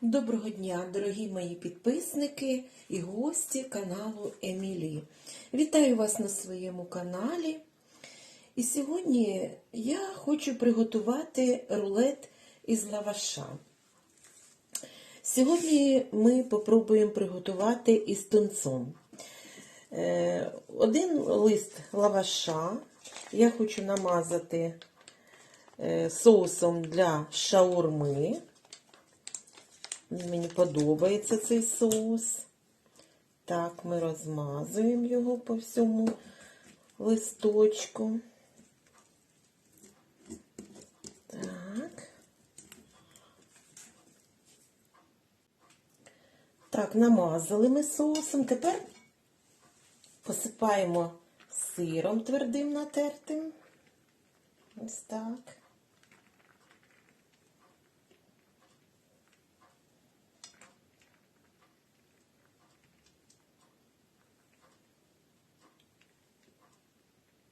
Доброго дня, дорогі мої підписники і гості каналу Емілі. Вітаю вас на своєму каналі. І сьогодні я хочу приготувати рулет із лаваша. Сьогодні ми попробуємо приготувати із тунцом. Е, Один лист лаваша я хочу намазати е, соусом для шаурми. Мені подобається цей соус. Так, ми розмазуємо його по всьому листочку. Так. Так, намазали ми соусом. Тепер посипаємо сиром твердим натертим. Ось так.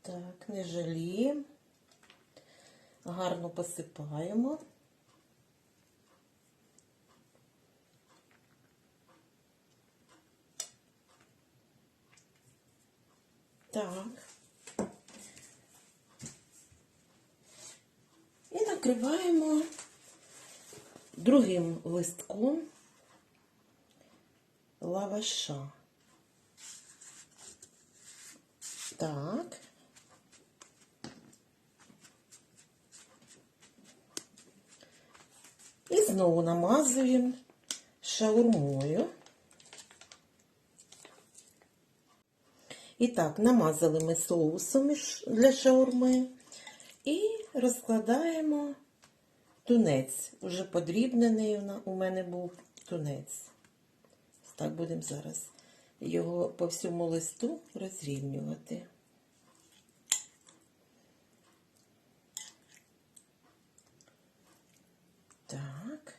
Так, не жаліємо. Гарно посипаємо. Так. І накриваємо другим листком лаваша. Так. І знову намазуємо шаурмою. І так, намазали ми соусом для шаурми і розкладаємо тунець. Уже подрібнений у мене був тунець. Так, будемо зараз його по всьому листу розрівнювати. Так.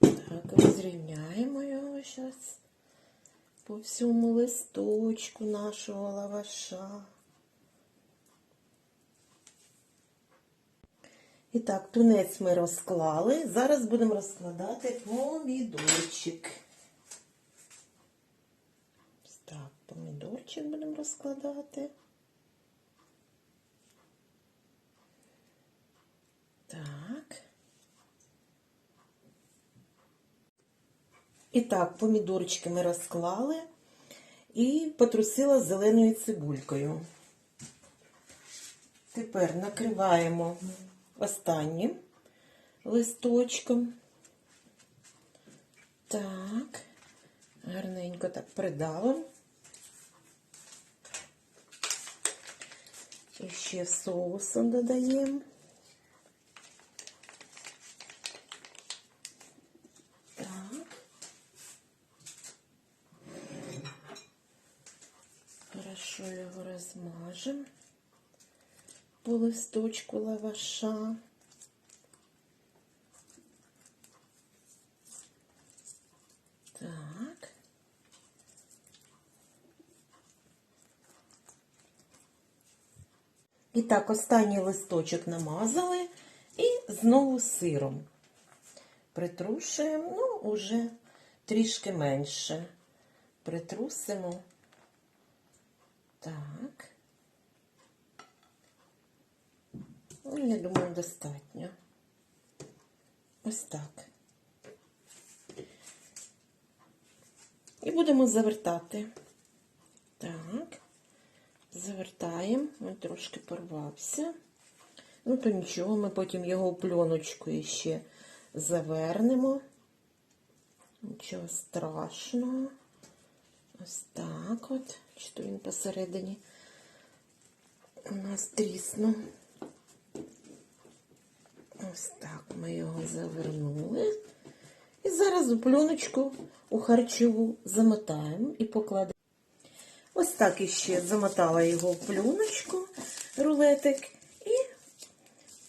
Так, розрівняємо його зараз по всьому листочку нашого лаваша. І так, тунець ми розклали. Зараз будемо розкладати помідорчик. Так, помідорчик будемо розкладати. Так. І так, помідорчики ми розклали і потрусила зеленою цибулькою. Тепер накриваємо останнім листочком. Так, гарненько так придавимо. І ще соусом додаємо. Так. Хорошо його розмажемо по листочку лаваша. Так. І так, останній листочок намазали і знову сиром. Притрушуємо, ну, уже трішки менше. Притрусимо. Так. Ну, я думаю, достатньо. Ось так. І будемо завертати. Так, завертаємо, він трошки порвався. Ну, то нічого, ми потім його в пленочку ще завернемо. Нічого страшного. Ось так от. Що він посередині у нас тріснув. Ось так ми його завернули. І зараз у пленочку у харчову замотаємо і покладемо. Ось так іще замотала його в пленочку, рулетик, і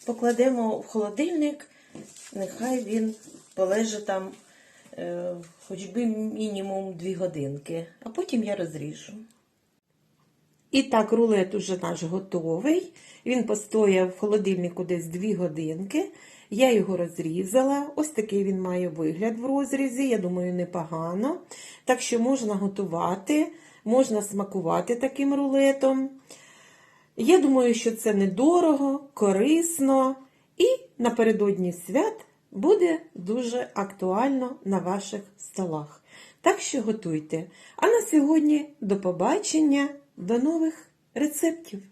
покладемо в холодильник. Нехай він полежить там хоч би мінімум 2 годинки, а потім я розріжу. І так, рулет уже наш готовий. Він постояв в холодильнику десь 2 годинки. Я його розрізала. Ось такий він має вигляд в розрізі. Я думаю, непогано. Так що можна готувати, можна смакувати таким рулетом. Я думаю, що це недорого, корисно і напередодні свят буде дуже актуально на ваших столах. Так що готуйте. А на сьогодні до побачення, до нових рецептів!